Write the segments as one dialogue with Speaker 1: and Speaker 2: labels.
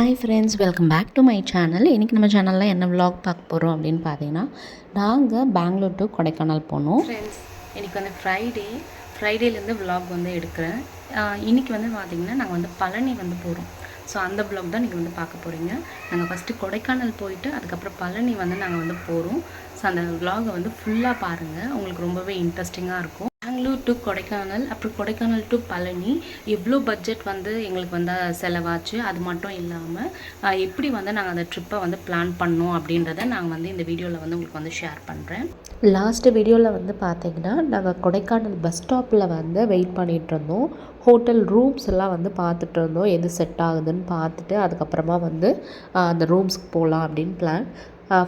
Speaker 1: Hi friends welcome back to my channel இன்றைக்கி நம்ம சேனலில் என்ன விலாக் பார்க்க போகிறோம் அப்படின்னு பார்த்தீங்கன்னா நாங்கள் பெங்களூர் டு கொடைக்கானல் போனோம். ஃப்ரெண்ட்ஸ் இன்றைக்கி வந்து ஃப்ரைடே ஃப்ரைடேலேருந்து விலாக் வந்து எடுக்கிறேன். இன்றைக்கி வந்து பார்த்திங்கன்னா நாங்கள் வந்து பழனி வந்து போகிறோம் ஸோ அந்த ப்ளாக் தான் நீங்கள் வந்து பார்க்க போகிறீங்க நாங்கள் ஃபஸ்ட்டு கொடைக்கானல் போயிட்டு அதுக்கப்புறம் பழனி வந்து நாங்கள் வந்து போகிறோம் ஸோ அந்த விலாகை வந்து ஃபுல்லாக பாருங்கள் உங்களுக்கு ரொம்பவே இன்ட்ரெஸ்டிங்காக இருக்கும். பெங்களூர் டு கொடைக்கானல் அப்புறம் கொடைக்கானல் டு பழனி. எவ்வளோ பட்ஜெட் வந்து எங்களுக்கு வந்து செலவாச்சு அது மட்டும் இல்லாமல் எப்படி வந்து நாங்கள் அந்த ட்ரிப்பை வந்து பிளான் பண்ணோம் அப்படின்றத நாங்கள் வந்து இந்த வீடியோவில் வந்து உங்களுக்கு வந்து ஷேர் பண்ணுறேன் லாஸ்ட்டு வீடியோவில் வந்து பார்த்தீங்கன்னா நாங்கள் கொடைக்கானல் பஸ் ஸ்டாப்பில் வந்து வெயிட் பண்ணிகிட்டு இருந்தோம். ஹோட்டல் ரூம்ஸ் எல்லாம் வந்து பார்த்துட்டு இருந்தோம். எது செட் ஆகுதுன்னு பார்த்துட்டு அதுக்கப்புறமா வந்து அந்த ரூம்ஸ்க்கு போகலாம் அப்படின்னு பிளான்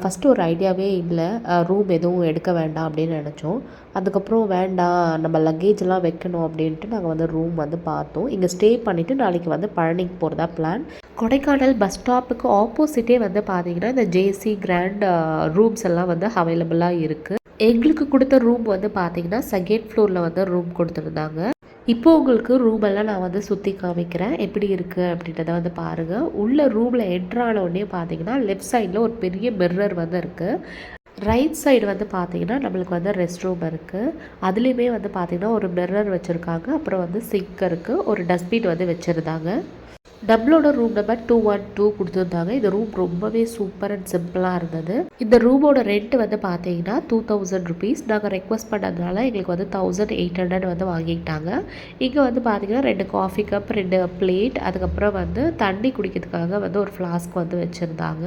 Speaker 1: ஃபஸ்ட்டு ஒரு ஐடியாவே இல்லை. ரூம் எதுவும் எடுக்க வேண்டாம் அப்படின்னு நினச்சோம். அதுக்கப்புறம் வேண்டாம் நம்ம லக்கேஜ்லாம் வைக்கணும் அப்படின்ட்டு நாங்கள் வந்து ரூம் வந்து பார்த்தோம். இங்கே ஸ்டே பண்ணிவிட்டு நாளைக்கு வந்து பழனிக்கு போகிறதா பிளான் கொடைக்கானல் பஸ் ஸ்டாப்புக்கு ஆப்போசிட்டே வந்து பார்த்தீங்கன்னா இந்த ஜேசி கிராண்ட் ரூம்ஸ் எல்லாம் வந்து அவைலபிளாக இருக்குது எங்களுக்கு கொடுத்த ரூம் வந்து பார்த்தீங்கன்னா செகண்ட் ஃப்ளோரில் வந்து ரூம் கொடுத்துருந்தாங்க. இப்போ உங்களுக்கு ரூம் எல்லாம் நான் வந்து சுற்றி காமிக்கிறேன். எப்படி இருக்குது அப்படின்றத வந்து பாருங்கள் உள்ள ரூமில் என்ட்ரான உடனே பார்த்தீங்கன்னா லெஃப்ட் சைடில் ஒரு பெரிய மிர்ரர் வந்து இருக்குது ரைட் சைடு வந்து பார்த்தீங்கன்னா நம்மளுக்கு வந்து ரெஸ்ட் ரூம் இருக்குது அதுலேயுமே வந்து பார்த்தீங்கன்னா ஒரு மிர்ரர் வச்சுருக்காங்க. அப்புறம் வந்து சிங்க் இருக்குது ஒரு டஸ்ட்பின் வந்து வச்சுருந்தாங்க. நம்மளோட room number two one two கொடுத்துருந்தாங்க. இந்த ரூம் ரொம்பவே சூப்பர் அண்ட் சிம்பிளாக இருந்தது. இந்த ரூமோட ரெண்ட் வந்து பார்த்தீங்கன்னா டூ தௌசண்ட் ருபீஸ் நாங்கள் ரெக்வஸ்ட் பண்ணதுனால எங்களுக்கு வந்து தௌசண்ட் எயிட் ஹண்ட்ரட் வந்து வாங்கிக்கிட்டாங்க. இங்கே வந்து பார்த்தீங்கன்னா ரெண்டு காஃபி கப் ரெண்டு பிளேட் அதுக்கப்புறம் வந்து தண்ணி குடிக்கிறதுக்காக வந்து ஒரு ஃப்ளாஸ்க் வந்து வச்சுருந்தாங்க.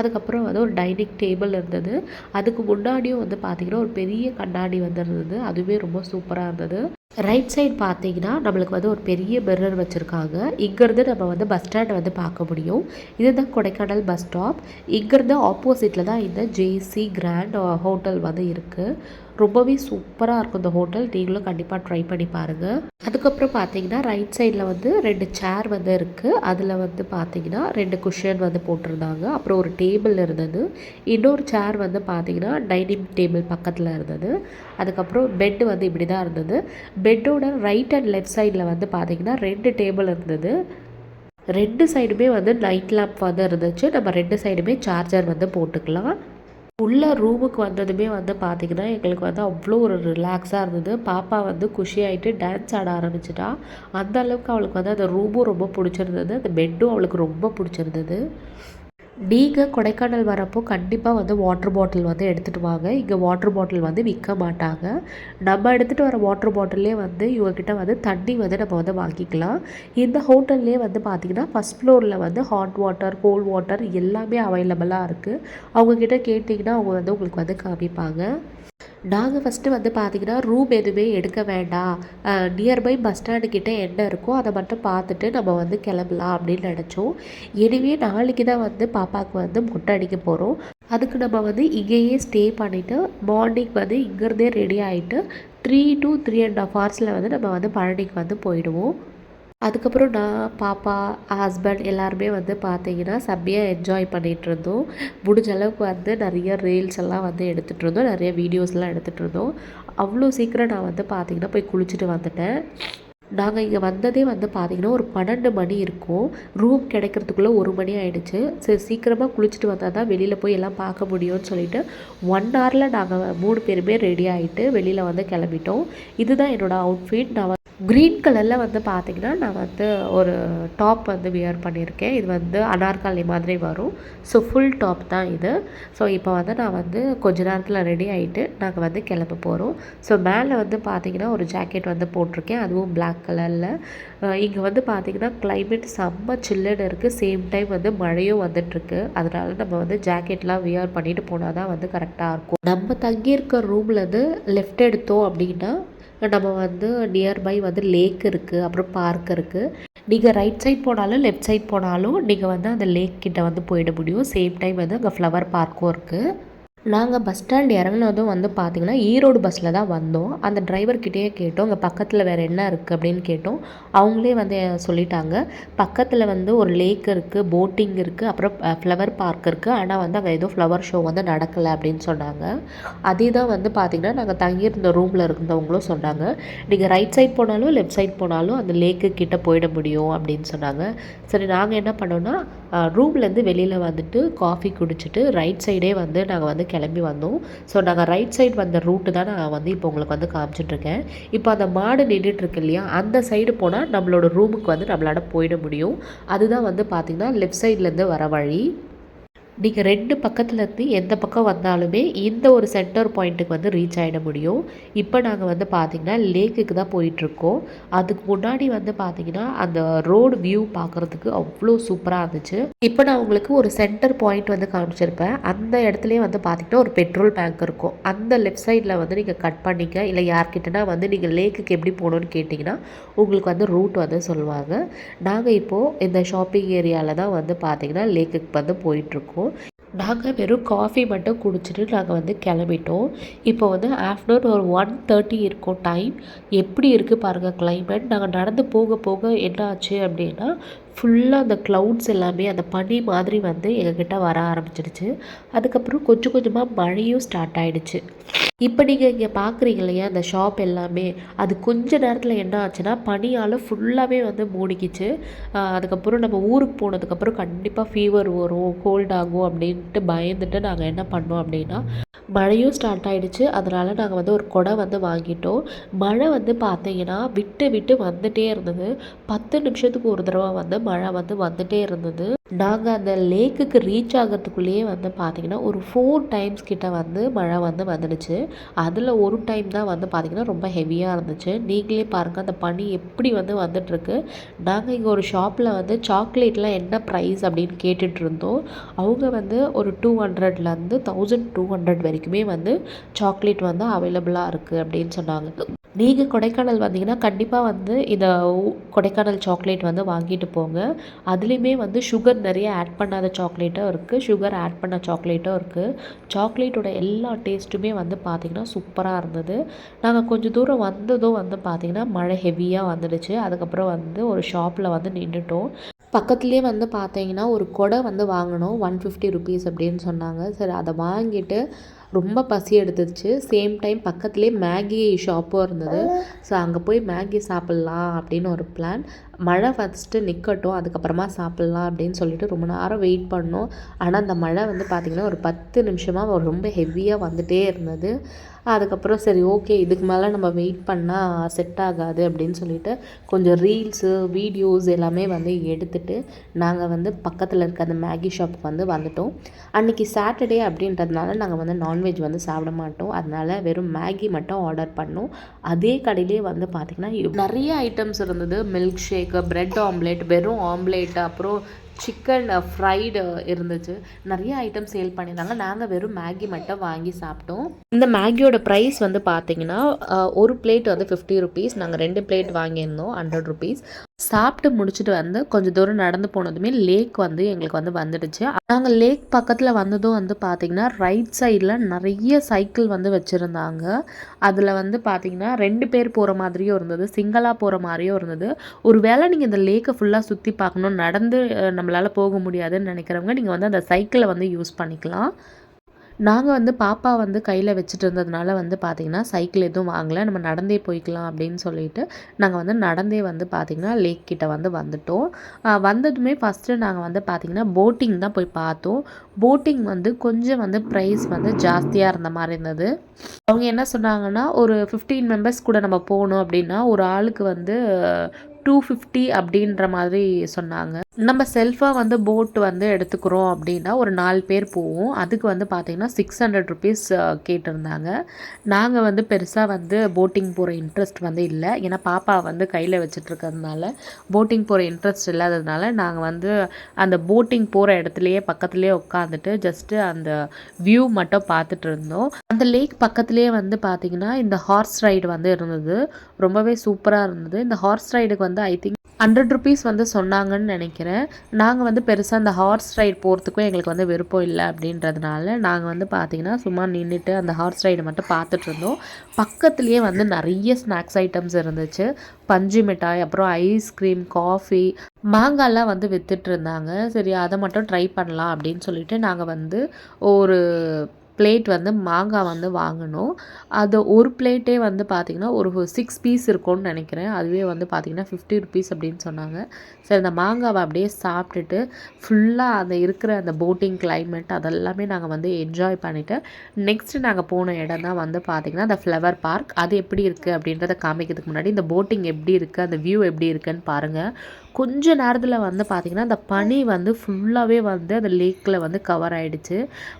Speaker 1: அதுக்கப்புறம் வந்து ஒரு டைனிங் டேபிள் இருந்தது. அதுக்கு முன்னாடியும் வந்து பார்த்தீங்கன்னா ஒரு பெரிய கண்ணாடி வந்து இருந்தது. அதுவுமே ரொம்ப சூப்பராக இருந்தது. ரைட் சைடு பார்த்தீங்கன்னா நம்மளுக்கு வந்து ஒரு பெரிய மிரர் வச்சுருக்காங்க. இங்கேருந்து நம்ம வந்து பஸ் ஸ்டாண்ட் வந்து பார்க்க முடியும். இதுதான் கொடைக்கானல் பஸ் ஸ்டாப் இங்கேருந்து ஆப்போசிட்டில் தான் இந்த ஜேசி கிராண்ட் ஹோட்டல் வந்து இருக்குது ரொம்பவே சூப்பராக இருக்கும் இந்த ஹோட்டல். நீங்களும் கண்டிப்பாக ட்ரை பண்ணி பாருங்கள் அதுக்கப்புறம் பார்த்தீங்கன்னா ரைட் சைடில் வந்து ரெண்டு சேர் வந்து இருக்குது அதில் வந்து பார்த்தீங்கன்னா ரெண்டு குஷன் வந்து போட்டிருந்தாங்க. அப்புறம் ஒரு டேபிள் இருந்தது. இன்னொரு சேர் வந்து பார்த்தீங்கன்னா டைனிங் டேபிள் பக்கத்தில் இருந்தது. அதுக்கப்புறம் பெட்டு வந்து இப்படி தான் இருந்தது பெட்டோட ரைட் அண்ட் லெஃப்ட் சைடில் வந்து பார்த்தீங்கன்னா ரெண்டு டேபிள் இருந்தது. ரெண்டு சைடுமே வந்து நைட் லேம்ப் வந்து இருந்துச்சு. நம்ம ரெண்டு சைடுமே சார்ஜர் வந்து போட்டுக்கலாம். உள்ள ரூமுக்கு வந்ததுமே வந்து பார்த்திங்கன்னா எங்களுக்கு வந்து அவ்வளோ ஒரு ரிலாக்ஸாக இருந்தது. பாப்பா வந்து குஷியாயிட்டு டான்ஸ் ஆட ஆரம்பிச்சிட்டா. அந்த அளவுக்கு அவளுக்கு வந்து அந்த ரூமும் ரொம்ப பிடிச்சிருந்தது. அந்த பெட்டும் அவளுக்கு ரொம்ப பிடிச்சிருந்தது. நீங்கள் கொடைக்கானல் வரப்போ கண்டிப்பாக வந்து வாட்டர் பாட்டில் வந்து எடுத்துகிட்டு வாங்க. இங்கே வாட்டர் பாட்டில் வந்து விற்க மாட்டாங்க. நம்ம எடுத்துகிட்டு வர வாட்டர் பாட்டிலே வந்து இவங்கக்கிட்ட வந்து தண்ணி வந்து நம்ம வந்து வாங்கிக்கலாம். இந்த ஹோட்டல்லே வந்து பார்த்திங்கன்னா ஃபஸ்ட் ஃப்ளோரில் வந்து ஹாட் வாட்டர் கோல்ட் வாட்டர் எல்லாமே அவைலபிளாக இருக்குது அவங்கக்கிட்ட கேட்டிங்கன்னா அவங்க வந்து உங்களுக்கு வந்து காமிப்பாங்க. நாங்கள் ஃபஸ்ட்டு வந்து பார்த்திங்கன்னா ரூம் எதுவுமே எடுக்க வேண்டாம். நியர்பை பஸ் ஸ்டாண்டு கிட்டே என்ன இருக்கோ அதை மட்டும் பார்த்துட்டு நம்ம வந்து கிளம்பலாம் அப்படின்னு நினச்சோம். எனவே நாளைக்கு தான் வந்து பாப்பாவுக்கு வந்து மொட்டை அடிக்க போகிறோம் அதுக்கு நம்ம வந்து இங்கேயே ஸ்டே பண்ணிவிட்டு மார்னிங் வந்து இங்கேருந்தே ரெடி ஆகிட்டு three to three and half ஹவர்ஸில் வந்து நம்ம வந்து பழனிக்கு வந்து போயிடுவோம். அதுக்கப்புறம் நான் பாப்பா ஹஸ்பண்ட் எல்லாருமே வந்து பார்த்தீங்கன்னா செம்மையாக என்ஜாய் பண்ணிகிட்டு இருந்தோம் முடிஞ்ச அளவுக்கு வந்து நிறைய ரீல்ஸ் எல்லாம் வந்து எடுத்துகிட்டு இருந்தோம் நிறைய வீடியோஸ்லாம் எடுத்துகிட்டு இருந்தோம் அவ்வளோ சீக்கிரம் நான் வந்து பார்த்தீங்கன்னா போய் குளிச்சுட்டு வந்துட்டேன். நாங்கள் இங்கே வந்ததே வந்து பார்த்திங்கன்னா ஒரு பன்னெண்டு மணி இருக்கும். ரூம் கிடைக்கிறதுக்குள்ளே ஒரு மணி ஆகிடுச்சு சரி சீக்கிரமாக குளிச்சுட்டு வந்தால் தான் வெளியில் போய் எல்லாம் பார்க்க முடியும்னு சொல்லிட்டு ஒன் ஹவரில் நாங்கள் மூணு பேருமே ரெடி ஆகிட்டு வெளியில் வந்து கிளம்பிட்டோம். இதுதான் என்னோடய அவுட்ஃபிட் நான் க்ரீன் கலரில் வந்து பார்த்தீங்கன்னா நான் வந்து ஒரு டாப் வந்து வியர் பண்ணியிருக்கேன் இது வந்து அனார்காலி மாதிரி வரும். ஸோ ஃபுல் டாப் தான் இது. ஸோ இப்போ வந்து நான் வந்து கொஞ்ச நேரத்தில் ரெடி ஆகிட்டு நாங்கள் வந்து கிளம்ப போகிறோம் ஸோ மேலே வந்து பார்த்திங்கன்னா ஒரு ஜாக்கெட் வந்து போட்டிருக்கேன். அதுவும் பிளாக் கலரில் இங்கே வந்து பார்த்திங்கன்னா கிளைமேட் செம்ம சில்லுன்னு இருக்குது சேம் டைம் வந்து மழையும் வந்துட்டுருக்கு. அதனால நம்ம வந்து ஜாக்கெட்லாம் வியர் பண்ணிட்டு போனால் தான் வந்து கரெக்டாக இருக்கும். நம்ம தங்கியிருக்க ரூம்லேருந்து லெஃப்ட் எடுத்தோம் அப்படின்னா நம்ம வந்து நியர்பை வந்து லேக் இருக்குது அப்புறம் பார்க் இருக்குது நீங்கள் ரைட் சைட் போனாலும் லெஃப்ட் சைட் போனாலும் நீங்கள் வந்து அந்த லேக் கிட்ட வந்து போயிட முடியும். சேம் டைம் வந்து அங்கே ஃப்ளவர் பார்க்கும் இருக்குது நாங்கள் பஸ் ஸ்டாண்ட் இறங்குனதும் வந்து பார்த்திங்கன்னா ஈரோடு பஸ்ஸில் தான் வந்தோம். அந்த டிரைவர்கிட்டயே கேட்டோம். இங்கே பக்கத்தில் வேறு என்ன இருக்குது அப்படின்னு கேட்டோம். அவங்களே வந்து சொல்லிட்டாங்க. பக்கத்தில் வந்து ஒரு லேக் இருக்குது போட்டிங் இருக்குது அப்புறம் ஃப்ளவர் பார்க் இருக்குது ஆனால் வந்து அங்கே ஏதோ ஃப்ளவர் ஷோ வந்து நடக்கலை அப்படின்னு சொன்னாங்க. அதே தான் வந்து பார்த்திங்கன்னா நாங்கள் தங்கியிருந்த ரூமில் இருந்தவங்களும் சொன்னாங்க. நீங்கள் ரைட் சைட் போனாலும் லெஃப்ட் சைட் போனாலும் அந்த லேக்கு கிட்டே போயிட முடியும் அப்படின்னு சொன்னாங்க. சரி நாங்கள் என்ன பண்ணோன்னா ரூம்லேருந்து வெளியில் வந்துட்டு காஃபி குடிச்சிட்டு ரைட் சைடே வந்து நாங்கள் வந்து கிளம்பி வந்தோம். ஸோ நாங்கள் ரைட் சைடு வந்த ரூட்டு தான் நான் வந்து இப்போ உங்களுக்கு வந்து காமிச்சிட்ருக்கேன். இப்போ அந்த மாடு நின்றுட்டுருக்கு இல்லையா? அந்த சைடு போனால் நம்மளோட ரூமுக்கு வந்து நம்மளால் போயிட முடியும். அதுதான் வந்து பார்த்திங்கன்னா லெஃப்ட் சைட்லேருந்து வர வழி. நீங்கள் ரெண்டு பக்கத்துலேருந்து எந்த பக்கம் வந்தாலுமே இந்த ஒரு சென்டர் பாயிண்ட்டுக்கு வந்து ரீச் ஆகிட முடியும். இப்போ நாங்கள் வந்து பார்த்திங்கன்னா லேக்குக்கு தான் போயிட்டுருக்கோம். அதுக்கு முன்னாடி வந்து பார்த்திங்கன்னா அந்த ரோடு வியூ பார்க்குறதுக்கு அவ்வளோ சூப்பராக இருந்துச்சு. இப்போ நான் உங்களுக்கு ஒரு சென்டர் பாயிண்ட் வந்து காமிச்சிருப்பேன். அந்த இடத்துலையே வந்து பார்த்திங்கன்னா ஒரு பெட்ரோல் பேங்க் இருக்கும். அந்த லெஃப்ட் சைடில் வந்து நீங்கள் கட் பண்ணிக்க இல்லை யார்கிட்டனா வந்து நீங்கள் லேக்குக்கு எப்படி போகணுன்னு கேட்டிங்கன்னா உங்களுக்கு வந்து ரூட் வந்து சொல்லுவாங்க. நாங்கள் இப்போது இந்த ஷாப்பிங் ஏரியாவில் தான் வந்து பார்த்திங்கன்னா லேக்குக்கு வந்து போயிட்டுருக்கோம். நாங்கள் வெறும் காஃபி மட்டும் குடிச்சிட்டு நாங்கள் வந்து கிளம்பிட்டோம். இப்போ வந்து ஆஃப்டர்நூன் ஒரு ஒன் தேர்ட்டி இருக்கும் டைம் எப்படி இருக்குது பாருங்கள் கிளைமேட் நாங்கள் நடந்து போக போக என்ன ஆச்சு அப்படின்னா ஃபுல்லாக அந்த க்ளவுட்ஸ் எல்லாமே அந்த பனி மாதிரி வந்து எங்ககிட்ட வர ஆரம்பிச்சிடுச்சு. அதுக்கப்புறம் கொஞ்சம் கொஞ்சமாக மழையும் ஸ்டார்ட் ஆகிடுச்சு இப்போ நீங்கள் இங்கே பார்க்குறீங்க இல்லையா அந்த ஷாப் எல்லாமே அது கொஞ்ச நேரத்தில் என்ன ஆச்சுன்னா பனியால் ஃபுல்லாகவே வந்து மூடிக்கிச்சு அதுக்கப்புறம் நம்ம ஊருக்கு போனதுக்கப்புறம் கண்டிப்பாக ஃபீவர் வரும் கோல்ட் ஆகும் அப்படின்ட்டு பயந்துட்டு நாங்கள் என்ன பண்ணோம் அப்படின்னா மழையும் ஸ்டார்ட் ஆகிடுச்சு அதனால் நாங்கள் வந்து ஒரு குடை வந்து வாங்கிட்டோம். மழை வந்து பார்த்தீங்கன்னா விட்டு விட்டு வந்துகிட்டே இருந்தது. பத்து நிமிஷத்துக்கு ஒரு தடவை வந்து மழை வந்து வந்துகிட்டே இருந்தது. நாங்கள் அந்த லேக்குக்கு ரீச் ஆகிறதுக்குள்ளேயே வந்து பார்த்திங்கன்னா ஒரு ஃபோர் டைம்ஸ் கிட்ட வந்து மழை வந்து வந்துடுச்சு. அதில் ஒரு டைம் தான் வந்து பார்த்திங்கன்னா ரொம்ப ஹெவியாக இருந்துச்சு. நீங்களே பாருங்கள் அந்த பனி எப்படி வந்து வந்துட்டுருக்கு. நாங்கள் இங்கே ஒரு ஷாப்பில் வந்து சாக்லேட்லாம் என்ன ப்ரைஸ் அப்படின்னு கேட்டுட்டு இருந்தோம். அவங்க வந்து ஒரு டூ ஹண்ட்ரட்லேருந்து தௌசண்ட் டூ ஹண்ட்ரட் வரைக்குமே வந்து சாக்லேட் வந்து அவைலபிளாக இருக்குது அப்படின்னு சொன்னாங்க. நீங்கள் கொடைக்கானல் வந்தீங்கன்னா கண்டிப்பாக வந்து இந்த கொடைக்கானல் சாக்லேட் வந்து வாங்கிட்டு போங்க. அதுலேயுமே வந்து சுகர் நிறைய ஆட் பண்ணாத சாக்லேட்டும் இருக்குது சுகர் ஆட் பண்ண சாக்லேட்டும் இருக்குது சாக்லேட்டோட எல்லா டேஸ்ட்டுமே வந்து பார்த்திங்கன்னா சூப்பராக இருந்தது. நாங்கள் கொஞ்சம் தூரம் வந்ததும் வந்து பார்த்திங்கன்னா மழை ஹெவியாக வந்துடுச்சு. அதுக்கப்புறம் வந்து ஒரு ஷாப்பில் வந்து நின்றுட்டோம் பக்கத்துலேயே வந்து பார்த்தீங்கன்னா ஒரு கொடை வந்து வாங்கினோம் ஒன் ஃபிஃப்டி ருபீஸ் அப்படின்னு சொன்னாங்க. சரி அதை வாங்கிட்டு ரொம்ப பசி எடுத்துச்சு. சேம் டைம் பக்கத்துலேயே மேகி ஷாப்பும் இருந்தது. ஸோ அங்கே போய் மேகி சாப்பிட்லாம் அப்படின்னு ஒரு பிளான் மழை ஃபஸ்ட்டு நிற்கட்டும் அதுக்கப்புறமா சாப்பிட்லாம் அப்படின்னு சொல்லிட்டு ரொம்ப நேரம் வெயிட் பண்ணோம். ஆனால் அந்த மழை வந்து பார்த்திங்கன்னா ஒரு பத்து நிமிஷமாக ரொம்ப ஹெவியாக வந்துகிட்டே இருந்தது. அதுக்கப்புறம் சரி ஓகே இதுக்கு மேலே நம்ம வெயிட் பண்ணால் செட் ஆகாது அப்படின்னு சொல்லிட்டு கொஞ்சம் ரீல்ஸு வீடியோஸ் எல்லாமே வந்து எடுத்துகிட்டு நாங்கள் வந்து பக்கத்தில் இருக்க அந்த மேகி ஷாப்புக்கு வந்து வந்துட்டோம். அன்றைக்கி சாட்டர்டே அப்படின்றதுனால நாங்கள் வந்து நான்வெஜ் வந்து சாப்பிட மாட்டோம். அதனால் வெறும் மேகி மட்டும் ஆர்டர் பண்ணோம். அதே கடையிலே வந்து பார்த்திங்கன்னா நிறைய ஐட்டம்ஸ் இருந்தது. மில்க் ஷேக்கு ப்ரெட் ஆம்லேட் வெறும் ஆம்லேட் அப்புறம் சிக்கன் ஃப்ரைடு uh, uh, இருந்துச்சு. நிறைய ஐட்டம் சேல் பண்ணியிருந்தாங்க. நாங்கள் வெறும் மேகி மட்டும் வாங்கி சாப்பிட்டோம். இந்த மேகியோட ப்ரைஸ் வந்து பார்த்தீங்கன்னா uh, ஒரு பிளேட் வந்து ஃபிஃப்டி ருபீஸ் நாங்கள் ரெண்டு பிளேட் வாங்கியிருந்தோம் ஹண்ட்ரட் ருபீஸ் சாப்பிட்டு முடிச்சுட்டு வந்து கொஞ்சம் தூரம் நடந்து போனதுமே லேக் வந்து எங்களுக்கு வந்து வந்துடுச்சு. நாங்கள் லேக் பக்கத்தில் வந்ததும் வந்து பார்த்திங்கன்னா ரைட் சைடில் நிறைய சைக்கிள் வந்து வச்சுருந்தாங்க. அதில் வந்து பார்த்திங்கன்னா ரெண்டு பேர் போகிற மாதிரியும் இருந்தது. சிங்கிளாக போகிற மாதிரியும் இருந்தது. ஒரு வேளை நீங்கள் இந்த லேக்கை ஃபுல்லாக சுற்றி பார்க்கணும் நடந்து நம்ம நம்மளால் போக முடியாதுன்னு நினைக்கிறவங்க நீங்கள் வந்து அந்த சைக்கிளை வந்து யூஸ் பண்ணிக்கலாம். நாங்கள் வந்து பாப்பா வந்து கையில் வச்சுட்டு இருந்ததுனால வந்து பார்த்திங்கன்னா சைக்கிள் எதுவும் வாங்கலை. நம்ம நடந்தே போய்க்கலாம் அப்படின்னு சொல்லிட்டு நாங்கள் வந்து நடந்தே வந்து பார்த்திங்கன்னா லேக் கிட்டே வந்து வந்துட்டோம். வந்ததுமே ஃபஸ்ட்டு நாங்கள் வந்து பார்த்திங்கன்னா போட்டிங் தான் போய் பார்த்தோம். போட்டிங் வந்து கொஞ்சம் வந்து ப்ரைஸ் வந்து ஜாஸ்தியாக இருந்த மாதிரி இருந்தது. அவங்க என்ன சொன்னாங்கன்னா ஒரு ஃபிஃப்டீன் மெம்பர்ஸ் கூட நம்ம போகணும் அப்படின்னா ஒரு ஆளுக்கு வந்து டூ ஃபிஃப்டி அப்படின்ற மாதிரி சொன்னாங்க. நம்ம செல்ஃபாக வந்து போட் வந்து எடுத்துக்கிறோம் அப்படின்னா ஒரு நாலு பேர் போவோம். அதுக்கு வந்து பார்த்திங்கன்னா சிக்ஸ் ஹண்ட்ரட் ருபீஸ் கேட்டிருந்தாங்க. நாங்கள் வந்து பெருசாக வந்து போட்டிங் போகிற இன்ட்ரெஸ்ட் வந்து இல்லை. ஏன்னா பாப்பா வந்து கையில் வச்சுட்ருக்கிறதுனால போட்டிங் போகிற இன்ட்ரெஸ்ட் இல்லாததுனால நாங்கள் வந்து அந்த போட்டிங் போகிற இடத்துலையே பக்கத்துலேயே உட்காந்துட்டு ஜஸ்ட்டு அந்த வியூ மட்டும் பார்த்துட்டு இருந்தோம். அந்த லேக் பக்கத்துலேயே வந்து பார்த்திங்கன்னா இந்த ஹார்ஸ் ரைடு வந்து இருந்தது. ரொம்பவே சூப்பராக இருந்தது. இந்த ஹார்ஸ் ரைடுக்கு வந்து ஐ திங்க் ஹண்ட்ரட் ருபீஸ் வந்து சொன்னாங்கன்னு நினைக்கிறேன். நாங்கள் வந்து பெருசாக அந்த ஹார்ஸ் ரைட் போகிறதுக்கும் எங்களுக்கு வந்து விருப்பம் இல்லை அப்படின்றதுனால நாங்கள் வந்து பார்த்திங்கன்னா சும்மா நின்றுட்டு அந்த ஹார்ஸ் ரைடு மட்டும் பார்த்துட்டு இருந்தோம். பக்கத்துலேயே வந்து நிறைய ஸ்நாக்ஸ் ஐட்டம்ஸ் இருந்துச்சு. பஞ்சு மிட்டாய் அப்புறம் ஐஸ்கிரீம் காஃபி மாங்காய்லாம் வந்து விற்றுட்டு இருந்தாங்க. சரி அதை மட்டும் ட்ரை பண்ணலாம் அப்படின்னு சொல்லிட்டு நாங்கள் வந்து ஒரு பிளேட் வந்து மாங்காய் வந்து வாங்கணும். அது ஒரு பிளேட்டே வந்து பார்த்திங்கன்னா ஒரு சிக்ஸ் பீஸ் இருக்கும்னு நினைக்கிறேன். அதுவே வந்து பார்த்திங்கன்னா ஃபிஃப்டி ருபீஸ் அப்படின்னு சொன்னாங்க. சரி அந்த மாங்காவை அப்படியே சாப்பிட்டுட்டு ஃபுல்லாக அந்த இருக்கிற அந்த போட்டிங் கிளைமேட் அதெல்லாமே நாங்கள் வந்து என்ஜாய் பண்ணிவிட்டு நெக்ஸ்ட்டு நாங்கள் போன இடம் தான் வந்து பார்த்திங்கன்னா அந்த ஃப்ளவர் பார்க் அது எப்படி இருக்குது அப்படின்றத காமிக்கிறதுக்கு முன்னாடி இந்த போட்டிங் எப்படி இருக்குது அந்த வியூ எப்படி இருக்குன்னு பாருங்கள் கொஞ்ச நேரத்தில் வந்து பார்த்திங்கன்னா அந்த பனி வந்து ஃபுல்லாகவே வந்து அந்த லேக்கில் வந்து கவர் ஆகிடுச்சு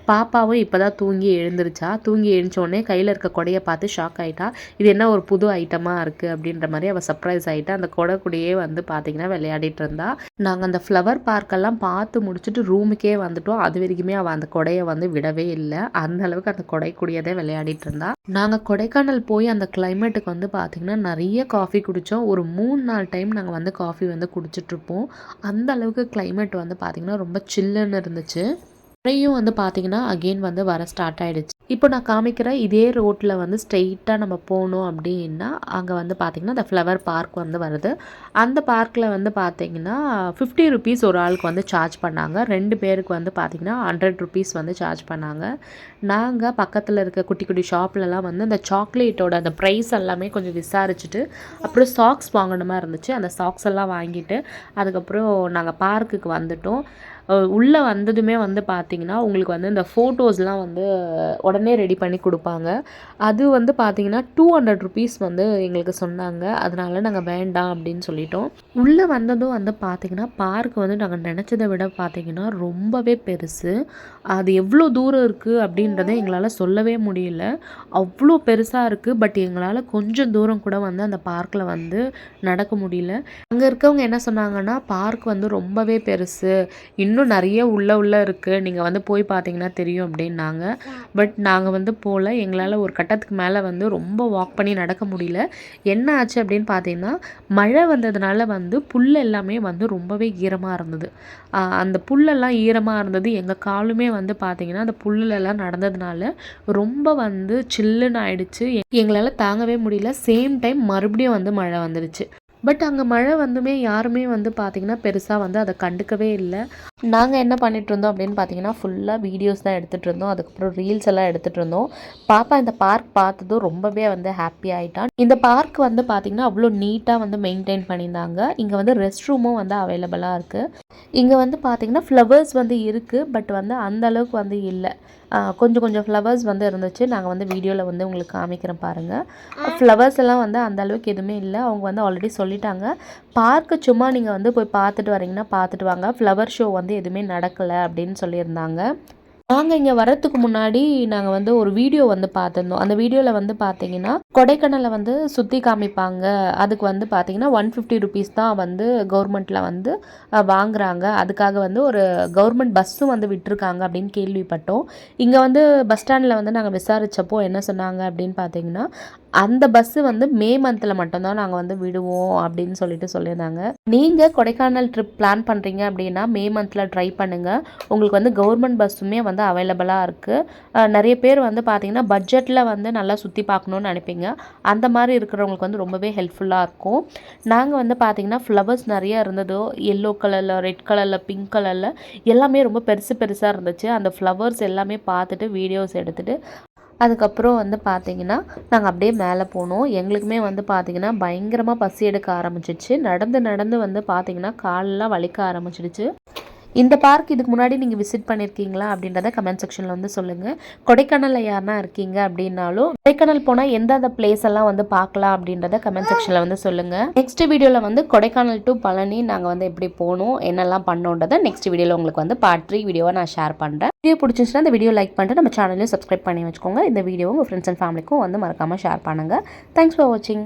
Speaker 1: பாப்பாவும் இப்போ தான் தூங்கி எழுந்திருச்சா? தூங்கி எழுந்தோடனே கையில் இருக்க கொடையை பார்த்து ஷாக் ஆகிட்டா இது என்ன ஒரு புது ஐட்டமாக இருக்குது அப்படின்ற மாதிரி அவள் சர்ப்ரைஸ் ஆகிட்டா அந்த கொடை கூடயே வந்து பார்த்திங்கன்னா விளையாடிட்டு இருந்தா. நாங்கள் அந்த ஃப்ளவர் பார்க்கெல்லாம் பார்த்து முடிச்சுட்டு ரூமுக்கே வந்துட்டோம். அது வரைக்குமே அவள் அந்த கொடையை வந்து விடவே இல்லை. அந்த அளவுக்கு அந்த கொடை கூடியதே விளையாடிட்டு இருந்தா. நாங்கள் கொடைக்கானல் போய் அந்த கிளைமேட்டுக்கு வந்து பார்த்திங்கன்னா நிறைய காஃபி குடித்தோம் ஒரு மூணு நாலு டைம் நாங்கள் வந்து காஃபி வந்து குடிச்சிட்ருப்போம் அந்த அளவுக்கு கிளைமேட் வந்து பார்த்திங்கன்னா ரொம்ப சில்லுன்னு இருந்துச்சு. மழையும் வந்து பார்த்திங்கன்னா அகெயின் வந்து வர ஸ்டார்ட் ஆகிடுச்சு இப்போ நான் காமிக்கிற இதே ரோட்டில் வந்து ஸ்ட்ரெயிட்டாக நம்ம போனோம் அப்படின்னா அங்கே வந்து பார்த்திங்கன்னா அந்த ஃப்ளவர் பார்க் வந்து வருது. அந்த பார்க்கில் வந்து பார்த்திங்கன்னா ஃபிஃப்டி ருபீஸ் ஒரு ஆளுக்கு வந்து சார்ஜ் பண்ணாங்க. ரெண்டு பேருக்கு வந்து பார்த்திங்கன்னா ஹண்ட்ரட் ருபீஸ் வந்து சார்ஜ் பண்ணாங்க. நாங்கள் பக்கத்தில் இருக்க குட்டி குட்டி ஷாப்லலாம் வந்து அந்த சாக்லேட்டோட அந்த ப்ரைஸ் எல்லாமே கொஞ்சம் விசாரிச்சுட்டு அப்புறம் சாக்ஸ் வாங்கணுமா இருந்துச்சு. அந்த சாக்ஸ் எல்லாம் வாங்கிட்டு அதுக்கப்புறம் நாங்கள் பார்க்குக்கு வந்துட்டோம். உள்ளே வந்ததுமே வந்து பார்த்திங்கன்னா உங்களுக்கு வந்து இந்த ஃபோட்டோஸ்லாம் வந்து உடனே ரெடி பண்ணி கொடுப்பாங்க. அது வந்து பார்த்திங்கன்னா டூ ஹண்ட்ரட் ருபீஸ் வந்து எங்களுக்கு சொன்னாங்க. அதனால் நாங்கள் வேண்டாம் அப்படின்னு சொல்லிட்டோம். உள்ளே வந்ததும் வந்து பார்த்திங்கன்னா பார்க் வந்து நாங்கள் நினச்சதை விட பார்த்திங்கன்னா ரொம்பவே பெருசு. அது எவ்வளோ தூரம் இருக்குது அப்படின்றத எங்களால் சொல்லவே முடியல. அவ்வளோ பெருசாக இருக்குது பட் எங்களால் கொஞ்சம் தூரம் கூட வந்து அந்த பார்க்கில் வந்து நடக்க முடியல. அங்கே இருக்கவங்க என்ன சொன்னாங்கன்னா பார்க் வந்து ரொம்பவே பெருசு. இன்னும் இன்னும் நிறைய உள்ளே உள்ளே இருக்குது நீங்கள் வந்து போய் பார்த்தீங்கன்னா தெரியும் அப்படின்னாங்க. பட் நாங்கள் வந்து போகல எங்களால் ஒரு கட்டத்துக்கு மேலே வந்து ரொம்ப வாக் பண்ணி நடக்க முடியல. என்ன ஆச்சு அப்படின்னு பார்த்தீங்கன்னா மழை வந்ததுனால வந்து புல் எல்லாமே வந்து ரொம்பவே ஈரமாக இருந்தது. அந்த புல்லெல்லாம் ஈரமாக இருந்தது. எங்கள் காலுமே வந்து பார்த்திங்கன்னா அந்த புல்லெல்லாம் நடந்ததுனால ரொம்ப வந்து சில்லுன்னு ஆயிடுச்சு. எங்களால் தாங்கவே முடியல. சேம் டைம் மறுபடியும் வந்து மழை வந்துடுச்சு பட் அங்கே மழை வந்துமே யாருமே வந்து பார்த்திங்கன்னா பெருசாக வந்து அதை கண்டுக்கவே இல்லை. நாங்கள் என்ன பண்ணிகிட்டு இருந்தோம் அப்படின்னு பார்த்தீங்கன்னா ஃபுல்லாக வீடியோஸ் தான் எடுத்துகிட்டு இருந்தோம். அதுக்கப்புறம் ரீல்ஸ் எல்லாம் எடுத்துகிட்டு இருந்தோம். பாப்பா இந்த பார்க் பார்த்ததும் ரொம்பவே வந்து ஹாப்பி ஆகிட்டான் இந்த பார்க் வந்து பார்த்திங்கன்னா அவ்வளோ நீட்டாக வந்து மெயின்டைன் பண்ணியிருந்தாங்க. இங்கே வந்து ரெஸ்ட் ரூமும் வந்து அவைலபிளாக இருக்குது இங்கே வந்து பார்த்திங்கன்னா ஃப்ளவர்ஸ் வந்து இருக்குது பட் வந்து அந்தளவுக்கு வந்து இல்லை. கொஞ்சம் கொஞ்சம் ஃப்ளவர்ஸ் வந்து இருந்துச்சு. நாங்கள் வந்து வீடியோவில் வந்து உங்களுக்கு காமிக்கிறேன் பாருங்கள் ஃப்ளவர்ஸ் எல்லாம் வந்து அந்த அளவுக்கு எதுவுமே இல்லை. அவங்க வந்து ஆல்ரெடி சொல்லிட்டாங்க. பார்க்கு சும்மா நீங்கள் வந்து போய் பார்த்துட்டு வரீங்கன்னா பார்த்துட்டு வாங்க. ஃப்ளவர் ஷோ வந்து எதுவுமே நடக்கலை அப்படின்னு சொல்லியிருந்தாங்க. நாங்கள் இங்கே வரத்துக்கு முன்னாடி நாங்கள் வந்து ஒரு வீடியோ வந்து பார்த்துருந்தோம். அந்த வீடியோவில் வந்து பார்த்தீங்கன்னா கொடைக்கானலை வந்து சுற்றி காமிப்பாங்க. அதுக்கு வந்து பார்த்தீங்கன்னா ஒன் ஃபிஃப்டி ருபீஸ் தான் வந்து கவர்மெண்ட்டில் வந்து வாங்குறாங்க. அதுக்காக வந்து ஒரு கவர்மெண்ட் பஸ்ஸும் வந்து விட்டுருக்காங்க அப்படின்னு கேள்விப்பட்டோம். இங்கே வந்து பஸ் ஸ்டாண்டில் வந்து நாங்கள் விசாரித்தப்போ என்ன சொன்னாங்க அப்படின்னு பார்த்தீங்கன்னா அந்த பஸ்ஸு வந்து மே மந்தில் மட்டும்தான் நாங்கள் வந்து விடுவோம் அப்படின்னு சொல்லிட்டு சொல்லியிருந்தாங்க. நீங்கள் கொடைக்கானல் ட்ரிப் பிளான் பண்ணுறீங்க அப்படின்னா மே மந்தில் ட்ரை பண்ணுங்கள் உங்களுக்கு வந்து கவர்மெண்ட் பஸ்ஸுமே வந்து அவைலபிளாக இருக்குது நிறைய பேர் வந்து பார்த்திங்கன்னா பட்ஜெட்டில் வந்து நல்லா சுற்றி பார்க்கணுன்னு நினைப்பீங்க. அந்த மாதிரி இருக்கிறவங்களுக்கு வந்து ரொம்பவே ஹெல்ப்ஃபுல்லாக இருக்கும். நாங்கள் வந்து பார்த்திங்கன்னா ஃப்ளவர்ஸ் நிறையா இருந்ததோ. எல்லோ கலரில் ரெட் கலரில் பிங்க் கலரில் எல்லாமே ரொம்ப பெருசு பெருசாக இருந்துச்சு. அந்த ஃப்ளவர்ஸ் எல்லாமே பார்த்துட்டு வீடியோஸ் எடுத்துகிட்டு அதுக்கப்புறம் வந்து பார்த்திங்கன்னா நாங்கள் அப்படியே மேலே போனோம். எங்களுக்குமே வந்து பார்த்திங்கன்னா பயங்கரமாக பசி எடுக்க ஆரம்பிச்சிச்சு. நடந்து நடந்து வந்து பார்த்திங்கன்னா காலெலாம் வலிக்க ஆரம்பிச்சிடுச்சு. இந்த பார்க் இதுக்கு முன்னாடி நீங்கள் விசிட் பண்ணியிருக்கீங்களா அப்படின்றத கமெண்ட் செக்ஷனில் வந்து சொல்லுங்கள் கொடைக்கானலில் யாருனா இருக்கீங்க அப்படின்னாலும் கொடைக்கானல் போனால் எந்தெந்த பிளேஸ் எல்லாம் வந்து பார்க்கலாம் அப்படின்றத கமெண்ட் செக்ஷனில் வந்து சொல்லுங்கள் நெக்ஸ்ட் வீடியோவில் வந்து கொடைக்கானல் டு பழனி நாங்கள் வந்து எப்படி போகணும் என்னெல்லாம் பண்ணோன்றதை நெக்ஸ்ட் வீடியோவில் உங்களுக்கு வந்து பார்ட் த்ரீ வீடியோவை நான் ஷேர் பண்ணுறேன் வீடியோ பிடிச்சிச்சுன்னா இந்த வீடியோ லைக் பண்ணிட்டு நம்ம சேனலையும் சப்ஸ்கிரைப் பண்ணி வச்சுக்கோங்க. இந்த வீடியோ உங்கள் ஃப்ரெண்ட்ஸ் அண்ட் ஃபேமிலிக்கும் வந்து மறக்காமல் ஷேர் பண்ணுங்கள் தேங்க்ஸ் ஃபார் வாட்சிங்